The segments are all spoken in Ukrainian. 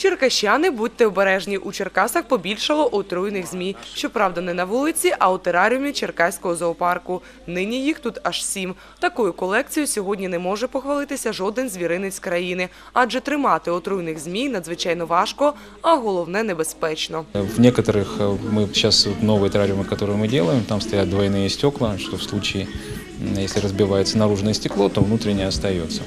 Черкащани, будьте обережні. У Черкасах побільшало отруйних змій. Щоправда, не на вулиці, а у тераріумі Черкаського зоопарку. Нині їх тут аж сім. Такою колекцією сьогодні не може похвалитися жоден звіринець країни, адже тримати отруйних змій надзвичайно важко, а головне небезпечно. В некоторых э, мы сейчас вот новые террариумы, которые мы делаем, там стоят двойные стекла, что в случае, м, если разбивается наружное стекло, то внутреннее остается.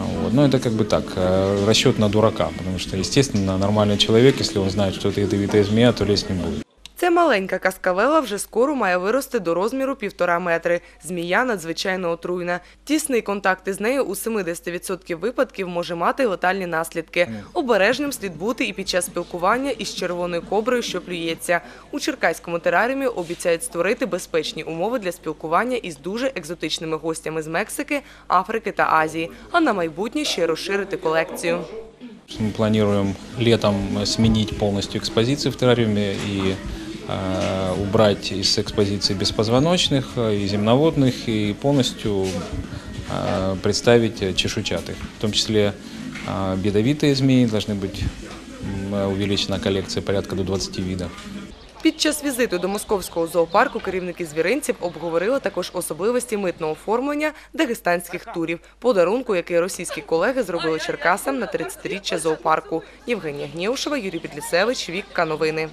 Вот. Но это как бы так, э, расчет на дурака, потому что, естественно, нормальный человек, если он знает, что это ядовитая змея, то лезть не будет. Ця маленька каскавела вже скоро має вирости до розміру півтора метри. Змія надзвичайно отруйна. Тісний контакт із нею у 70% випадків може мати летальні наслідки. Обережним слід бути і під час спілкування із червоною коброю, що плюється. У Черкаському тераріумі обіцяють створити безпечні умови для спілкування із дуже екзотичними гостями з Мексики, Африки та Азії, а на майбутнє ще розширити колекцію. Мы планируем летом э, сменить полностью экспозиции в террариуме и э, убрать из экспозиции беспозвоночных э, и земноводных и полностью э, представить э, чешуйчатых. В том числе э, бедовитые змеи должны быть м, увеличена коллекция порядка до 20 видов. Під час візиту до московського зоопарку керівники звіринців обговорили також особливості митного оформлення дагестанських турів, подарунку, який російські колеги зробили черкасам на 30-річчя зоопарку. Євгенія Гнєушева, Юрій Підлісевич, Вікка Новини.